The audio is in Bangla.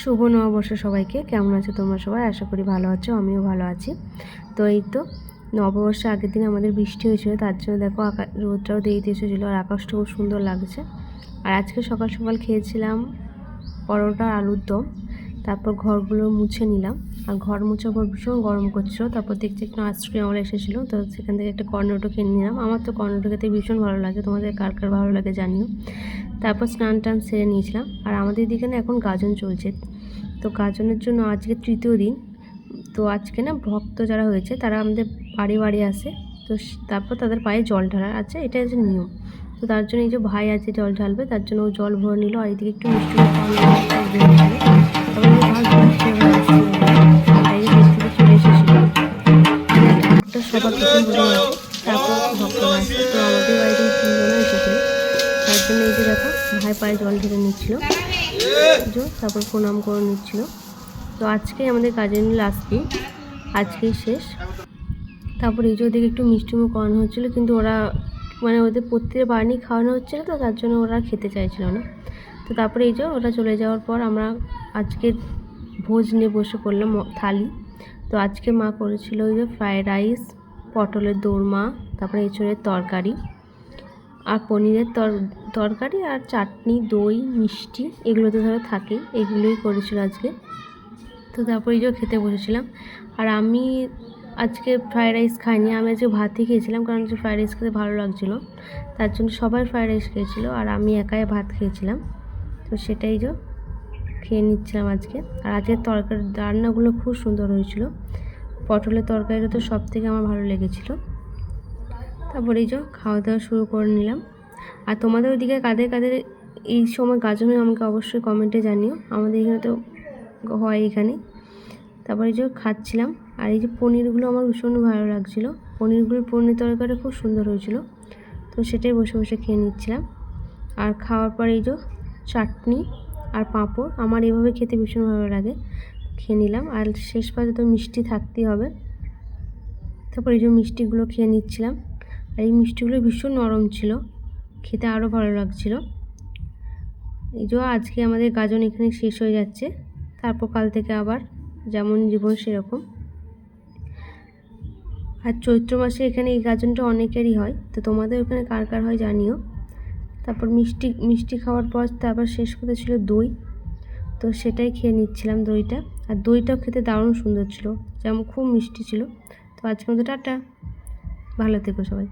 শুভ নববর্ষ সবাইকে। কেমন আছো তোমরা সবাই? আশা করি ভালো আছো, আমিও ভালো আছি। তো এই তো নববর্ষের আগের দিন আমাদের বৃষ্টি হয়েছিল, তার জন্য দেখো আকাশ রোদটাও দেরিতে এসেছিল আর আকাশটা খুব সুন্দর লাগছে। আর আজকে সকাল সকাল খেয়েছিলাম পরোটা আলুর দম। তারপর ঘরগুলো মুছে নিলাম। আর ঘর মুছার পর ভীষণ গরম করছিল। তারপর দেখছি একটু আইসক্রিম আমার এসেছিল। তো সেখান থেকে একটা কর্নেটো কিনে নিলাম। আমার তো কর্নেটো খেতে ভীষণ ভালো লাগে। তোমাদের কার কার ভালো লাগে জানিও। তারপর স্নান টান সেরে নিয়েছিলাম। আর আমাদের দিকে না এখন গাজন চলছে। তো গাজনের জন্য আজকে তৃতীয় দিন। তো আজকে না ভক্ত যারা হয়েছে, তারা আমাদের বাড়ি বাড়ি আসে। তো তারপর তাদের পায়ে জল ঢালার। আছে এটা হচ্ছে নিয়ম। তো তার জন্য এই যে ভাই আছে জল ঢালবে, তার জন্য ও জল ভরে নিল। আর এদিকে একটু মিষ্টি তারপর তার জন্য যে দেখো ভাই পায়ে জল নিচ্ছিল তারপর প্রণাম করে নিচ্ছিল তো আজকে আমাদের কাজের লাস্ট দিন আজকেই শেষ তারপর এই যে ওদেরকে একটু মিষ্টিমুখ করানো হচ্ছিল, কিন্তু ওরা মানে ওদের প্রত্যেকের বাড়ি খাওয়ানো হচ্ছিল তো, তার জন্য ওরা খেতে চাইছিল না। তো তারপরে এই যে ওটা চলে যাওয়ার পর আমরা আজকে ভোজ নিয়ে বসে পড়লাম থালি। তো আজকে মা করেছিল ওই যে ফ্রায়েড রাইস পটলের দোরমা, তারপরে এঁচড়ের তরকারি আর পনিরের তর, তরকারি আর চাটনি, দই, মিষ্টি এগুলো তো ধরো থাকেই, এগুলোই করেছিল আজকে। তো তারপরে যে খেতে বসেছিলাম। আর আমি আজকে ফ্রায়েড রাইস খাইনি, আমি আজকে ভাতই খেয়েছিলাম কারণ যে ফ্রায়েড রাইস খেতে ভালো লাগছিল। তার জন্য সবাই ফ্রায়েড রাইস খেয়েছিলো আর আমি একাই ভাত খেয়েছিলাম। তো সেটাই যে, খেয়ে নিচ্ছিলাম আজকে। আর আজকের তরকারি, রান্নাগুলো খুব সুন্দর হয়েছিল। পটলের তরকারিটা তো সব থেকে আমার ভালো লেগেছিলো। তারপরে এই যে খাওয়া দাওয়া শুরু করে নিলাম। আর তোমাদের ওইদিকে কাদের কাদের এই সময় গাজন হয় আমাকে অবশ্যই কমেন্টে জানিও। আমাদের এখানে তো হয় এখানে। তারপরে এই যে, খাচ্ছিলাম। আর এই যে পনিরগুলো আমার ভীষণ ভালো লাগছিল। পনিরগুলো, পনির তরকারিটা খুব সুন্দর হয়েছিল। তো সেটাই বসে বসে খেয়ে নিচ্ছিলাম। আর খাওয়ার পর এই যে চাটনি আর পাঁপড়। আমার এভাবে খেতে ভীষণ ভালো লাগে। খেয়ে নিলাম। আর শেষ পাতে তো মিষ্টি থাকতেই হবে। তারপর এই যে মিষ্টিগুলো খেয়ে নিচ্ছিলাম। আর এই মিষ্টিগুলো ভীষণ নরম ছিল। খেতে আরও ভালো লাগছিল। এই যে আজকে আমাদের গাজন এখানে শেষ হয়ে যাচ্ছে। তারপর কাল থেকে আবার যেমন জীবন সেরকম। আর চৈত্র মাসে এখানে এই গাজনটা অনেকেরই হয়। তো তোমাদের ওখানে কার কার হয় জানিও। তারপর মিষ্টি মিষ্টি খাওয়ার পর তারপর শেষ করতে ছিল দই। তো সেটাই খেয়ে নিচ্ছিলাম দইটা। আর দইটাও খেতে দারুণ সুন্দর ছিল। যেমন খুব মিষ্টি ছিল। তো আজকে মধ্যে টাটা। ভালো থেকো সবাই।